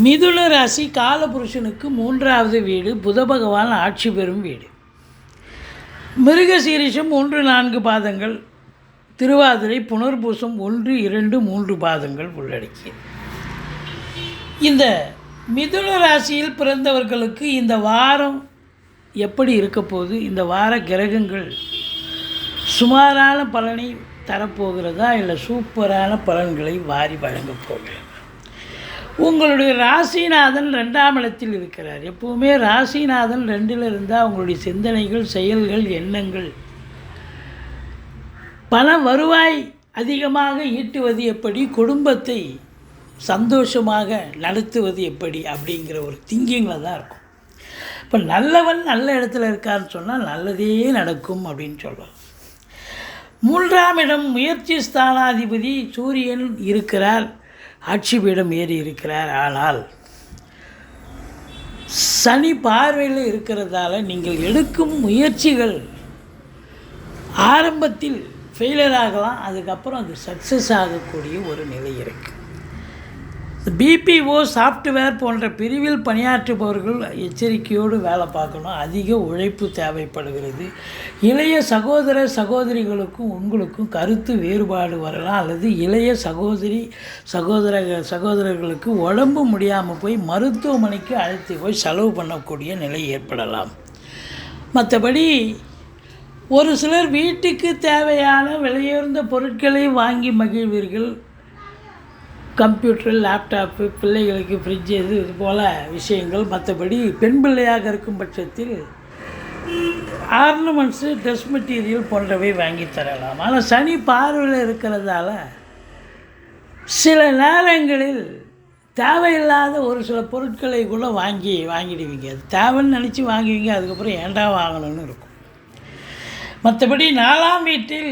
மிதுன ராசி காலபுருஷனுக்கு மூன்றாவது வீடு புத பகவான் ஆட்சி பெறும் வீடு. மிருகசீரிஷம் ஒன்று நான்கு பாதங்கள். திருவாதிரை புனர்பூசம் ஒன்று இரண்டு மூன்று பாதங்கள் உள்ளடக்கியது இந்த மிதுன ராசியில் பிறந்தவர்களுக்கு இந்த வாரம் எப்படி இருக்க போகுது? இந்த வார கிரகங்கள் சுமாரான பலனை தரப்போகிறதா? இல்லை சூப்பரான பலன்களை வாரி வழங்கப் போகிறது உங்களுடைய ராசிநாதன் ரெண்டாம் இடத்தில் இருக்கிறார். எப்போவுமே ராசிநாதன் ரெண்டில் இருந்தால் உங்களுடைய சிந்தனைகள் செயல்கள் எண்ணங்கள் பண வருவாய் அதிகமாக ஈட்டுவது எப்படி? குடும்பத்தை சந்தோஷமாக நடத்துவது எப்படி? அப்படிங்கிற ஒரு திங்கிங்கில் தான் இருக்கும். இப்போ நல்லவன் நல்ல இடத்துல இருக்கான்னு சொன்னால் நல்லதே நடக்கும் அப்படின்னு சொல்லலாம் மூன்றாம் இடம் முயற்சி ஸ்தானாதிபதி சூரியன் இருக்கிறார். ஆட்சி பீடம் ஏறி இருக்கிறார். ஆனால் சனி பார்வையில் இருக்கிறதால நீங்கள் எடுக்கும் முயற்சிகள் ஆரம்பத்தில் ஃபெயிலியர் ஆகலாம். அதுக்கப்புறம் அது சக்ஸஸ் ஆகக்கூடிய ஒரு நிலை இருக்குது பிபிஓ சாஃப்ட்வேர் போன்ற பிரிவில் பணியாற்றுபவர்கள் எச்சரிக்கையோடு வேலை பார்க்கணும். அதிக உழைப்பு தேவைப்படுகிறது. இளைய சகோதர சகோதரிகளுக்கும் உங்களுக்கும் கருத்து வேறுபாடு வரலாம். அல்லது இளைய சகோதரி சகோதர சகோதரர்களுக்கு உடம்பு முடியாமல் போய் மருத்துவமனைக்கு அழைத்து போய் செலவு பண்ணக்கூடிய நிலை ஏற்படலாம். மற்றபடி ஒரு சிலர் வீட்டுக்கு தேவையான விலையுயர்ந்த பொருட்களை வாங்கி மகிழ்வீர்கள். கம்ப்யூட்டர் லேப்டாப்பு பிள்ளைகளுக்கு ஃப்ரிட்ஜ் இது இது போல் விஷயங்கள். மற்றபடி பெண் பிள்ளையாக இருக்கும் பட்சத்தில் ஆர்னமெண்ட்ஸு ட்ரெஸ் மெட்டீரியல் போன்றவை வாங்கி தரலாம். ஆனால் சனி பார்வையில் இருக்கிறதால சில நேரங்களில் தேவையில்லாத ஒரு சில பொருட்களை கூட வாங்கி வாங்கிடுவீங்க. அது தேவைன்னு நினச்சி வாங்குவீங்க அதுக்கப்புறம் ஏண்டா வாங்கணும்னு இருக்கும். மற்றபடி நாலாம் வீட்டில்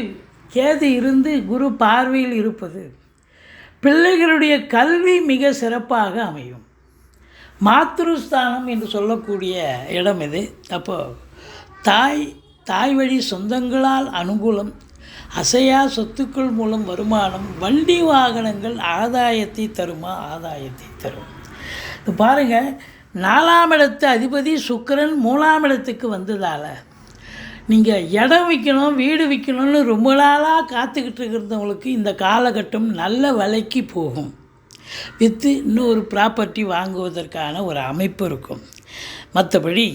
கேது இருந்து குரு பார்வையில் இருப்பது பிள்ளைகளுடைய கல்வி மிக சிறப்பாக அமையும். மாத்ருஸ்தானம் என்று சொல்லக்கூடிய இடம் இது. அப்போது தாய் தாய் வழி சொந்தங்களால் அனுகூலம் அசையா சொத்துக்கள் மூலம் வருமானம் வண்டி வாகனங்கள் ஆதாயத்தை தருமா? ஆதாயத்தை தரும். இது பாருங்கள் நாலாம் இடத்து அதிபதி சுக்கரன் மூணாம் இடத்துக்கு வந்ததால் நீங்கள் இடம் விற்கணும் வீடு விற்கணும்னு ரொம்ப நாளாக காத்துக்கிட்டு இருக்கிறவங்களுக்கு இந்த காலகட்டம் நல்ல விலைக்கு போகும். விற்று இன்னொரு ப்ராப்பர்ட்டி வாங்குவதற்கான ஒரு அமைப்பு இருக்கும். மற்றபடி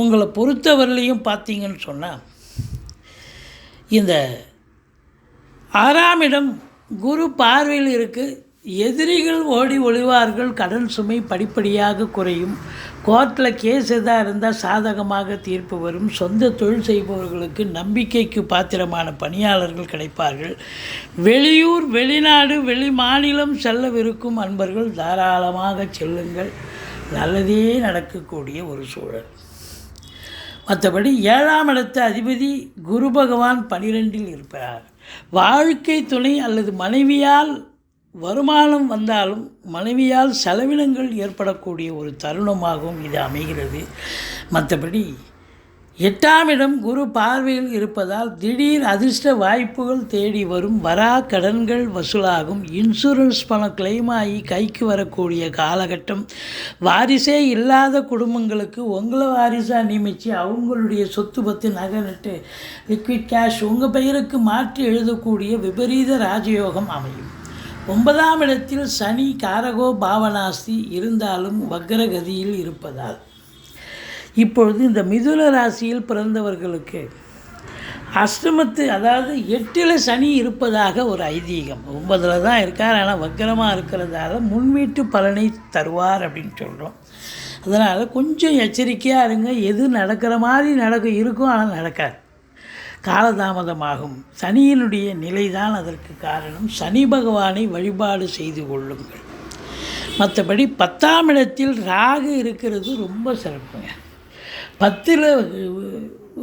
உங்களை பொறுத்தவரையிலையும் பார்த்தீங்கன்னு சொன்னால் இந்த ஆறாம் இடம் குரு பார்வையில் இருக்குது எதிரிகள் ஓடி ஒளிவார்கள் கடன் சுமை படிப்படியாக குறையும். கோர்ட்டில் கேஸ் எதாக இருந்தால் சாதகமாக தீர்ப்பு வரும். சொந்த தொழில் செய்பவர்களுக்கு நம்பிக்கைக்கு பாத்திரமான பணியாளர்கள் கிடைப்பார்கள். வெளியூர் வெளிநாடு வெளி மாநிலம் செல்லவிருக்கும் அன்பர்கள் தாராளமாக செல்லுங்கள். நல்லதே நடக்கக்கூடிய ஒரு சூழல். மற்றபடி ஏழாம் இடத்த அதிபதி குரு பகவான் பனிரெண்டில் இருப்பார். வாழ்க்கை துணை அல்லது மனைவியால் வருமானம் வந்தாலும் மனைவியால் செலவினங்கள் ஏற்படக்கூடிய ஒரு தருணமாகவும் இது அமைகிறது. மற்றபடி எட்டாம் இடம் குரு பார்வையில் இருப்பதால் திடீர் அதிர்ஷ்ட வாய்ப்புகள் தேடி வரும் வரா கடன்கள் வசூலாகும். இன்சூரன்ஸ் பணம் கிளைம் ஆகி கைக்கு வரக்கூடிய காலகட்டம். வாரிசே இல்லாத குடும்பங்களுக்கு உங்களை வாரிசாக நியமித்து அவங்களுடைய சொத்து பத்து நகை நட்டு லிக்விட் கேஷ் உங்கள் பெயருக்கு மாற்றி எழுதக்கூடிய விபரீத ராஜயோகம் அமையும். ஒன்பதாம் இடத்தில் சனி காரகோ பாவனாஸ்தி இருந்தாலும் வக்ரகதியில் இருப்பதால். இப்பொழுது இந்த மிதுன ராசியில் பிறந்தவர்களுக்கு அஷ்டமத்து அதாவது எட்டில் சனி இருப்பதாக ஒரு ஐதீகம். ஒன்பதில் தான் இருக்கார் ஆனால் வக்கரமாக இருக்கிறதால முன்வீட்டு பலனை தருவார் அப்படின்னு சொல்கிறோம் அதனால் கொஞ்சம் எச்சரிக்கையாக இருங்க. எது நடக்கிற மாதிரி நடக்க இருக்கும் ஆனால் நடக்காது. காலதாமதமாகும். சனியினுடைய நிலைதான் அதற்கு காரணம். சனி பகவானை வழிபாடு செய்து கொள்ளுங்கள். மற்றபடி பத்தாம் இடத்தில் ராகு இருக்கிறது ரொம்ப சிறப்புங்க. பத்தில்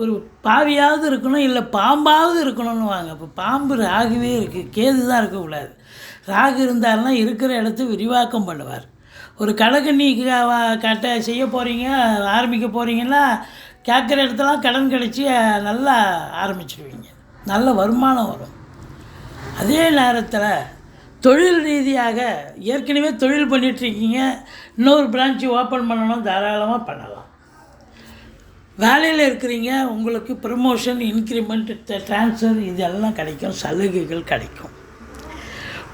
ஒரு பாவியாவது இருக்கணும் இல்லை பாம்பாவது இருக்கணும்னு வாங்க. இப்போ பாம்பு ராகுவே இருக்குது கேது தான் இருக்கக்கூடாது. ராகு இருந்தாருன்னா இருக்கிற இடத்த விரிவாக்கம் பண்ணுவார். ஒரு கடைக்கண்ணி கட்ட செய்ய போகிறீங்க ஆரம்பிக்க போகிறீங்கன்னா கேட்குற இடத்துலாம் கடன் கிடச்சி நல்லா ஆரம்பிச்சிடுவீங்க நல்ல வருமானம் வரும். அதே நேரத்தில் தொழில் ரீதியாக ஏற்கனவே தொழில் பண்ணிகிட்ருக்கீங்க இன்னொரு பிரான்ச்சு ஓப்பன் பண்ணணும் தாராளமாக பண்ணலாம். வேலையில் இருக்கிறீங்க உங்களுக்கு ப்ரமோஷன் இன்க்ரிமெண்ட் ட்ரான்ஸ்ஃபர் இதெல்லாம் கிடைக்கும் சலுகைகள் கிடைக்கும்.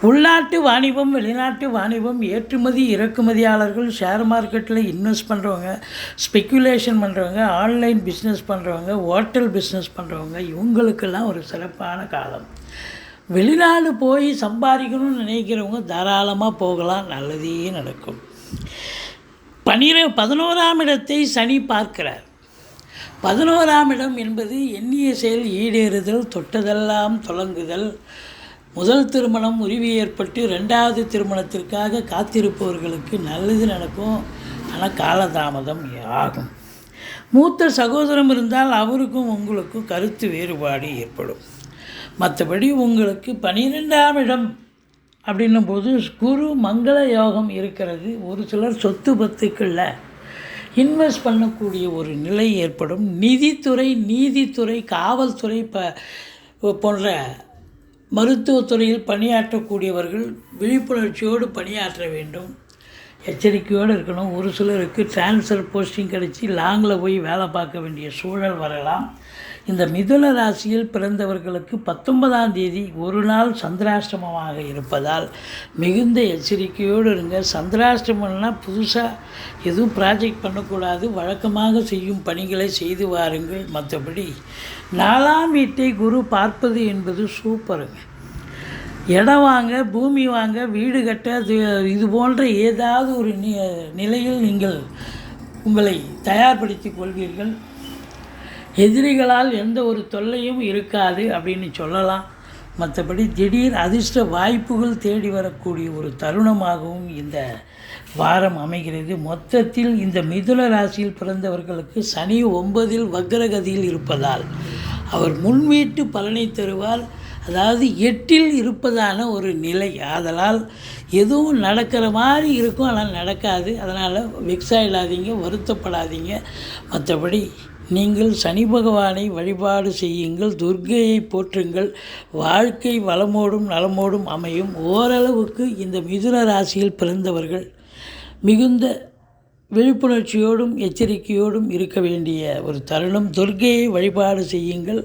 உள்நாட்டு வாணிபம் வெளிநாட்டு வாணிபம் ஏற்றுமதி இறக்குமதியாளர்கள் ஷேர் மார்க்கெட்டில் இன்வெஸ்ட் பண்ணுறவங்க ஸ்பெக்குலேஷன் பண்ணுறவங்க ஆன்லைன் பிஸ்னஸ் பண்ணுறவங்க ஹோட்டல் பிஸ்னஸ் பண்ணுறவங்க இவங்களுக்கெல்லாம் ஒரு சிறப்பான காலம். வெளிநாடு போய் சம்பாதிக்கணும்னு நினைக்கிறவங்க தாராளமாக போகலாம் நல்லதே நடக்கும். பனிர பதினோராம் இடத்தை சனி பார்க்கிறார். பதினோராம் இடம் என்பது எண்ணிய செயல் ஈடேறுதல் தொட்டதெல்லாம் தொடங்குதல் முதல் திருமணம் உரிமை ஏற்பட்டு ரெண்டாவது திருமணத்திற்காக காத்திருப்பவர்களுக்கு நல்லது நடக்கும். ஆனால் காலதாமதம் ஆகும். மூத்த சகோதரம் இருந்தால் அவருக்கும் உங்களுக்கும் கருத்து வேறுபாடு ஏற்படும். மற்றபடி உங்களுக்கு பனிரெண்டாம் இடம் அப்படின்னும் போது குரு மங்கள யோகம் இருக்கிறது. ஒரு சிலர் சொத்து பத்துக்களில் இன்வெஸ்ட் பண்ணக்கூடிய ஒரு நிலை ஏற்படும். நிதித்துறை நீதித்துறை காவல்துறை ப போன்ற மருத்துவத்துறையில் பணியாற்றக்கூடியவர்கள் விழிப்புணர்ச்சியோடு பணியாற்ற வேண்டும். எச்சரிக்கையோடு இருக்கணும். ஒரு சிலருக்கு டிரான்ஸ்ஃபர் போஸ்டிங் கிடச்சி லாங்கில் போய் வேலை பார்க்க வேண்டிய சூழல் வரலாம். இந்த மிதுன ராசியில் பிறந்தவர்களுக்கு பத்தொன்பதாம் தேதி ஒரு நாள் சந்திராஷ்டமமாக இருப்பதால் மிகுந்த எச்சரிக்கையோடு இருங்க. சந்திராஷ்டமம்னா புதுசாக எதுவும் ப்ராஜெக்ட் பண்ணக்கூடாது. வழக்கமாக செய்யும் பணிகளை செய்து வாருங்கள். மற்றபடி நாலாம் வீட்டை குரு பார்ப்பது என்பது சூப்பருங்க. இடம் வாங்க பூமி வாங்க வீடு கட்ட இது போன்ற ஏதாவது ஒரு நி நிலையில் நீங்கள் உங்களை தயார்படுத்தி கொள்வீர்கள். எதிரிகளால் எந்த ஒரு தொல்லையும் இருக்காது அப்படின்னு சொல்லலாம். மற்றபடி திடீர் அதிர்ஷ்ட வாய்ப்புகள் தேடி வரக்கூடிய ஒரு தருணமாகவும் இந்த வாரம் அமைகிறது. மொத்தத்தில் இந்த மிதுன ராசியில் பிறந்தவர்களுக்கு சனி ஒன்பதில் வக்ரகதியில் இருப்பதால் அவர் முன்வீட்டு பலனை தருவார். அதாவது எட்டில் இருப்பதான ஒரு நிலை. ஆதலால் எதுவும் நடக்கிற மாதிரி இருக்கும் ஆனால் நடக்காது. அதனால் வெக்ஸ் ஆகிடாதீங்க வருத்தப்படாதீங்க. மற்றபடி நீங்கள் சனி பகவானை வழிபாடு செய்யுங்கள் துர்க்கையை போற்றுங்கள் வாழ்க்கை வளமோடும் நலமோடும் அமையும். ஓரளவுக்கு இந்த மிதுன ராசியில் பிறந்தவர்கள் மிகுந்த விழிப்புணர்ச்சியோடும் எச்சரிக்கையோடும் இருக்க வேண்டிய ஒரு தருணம். துர்க்கையை வழிபாடு செய்யுங்கள்.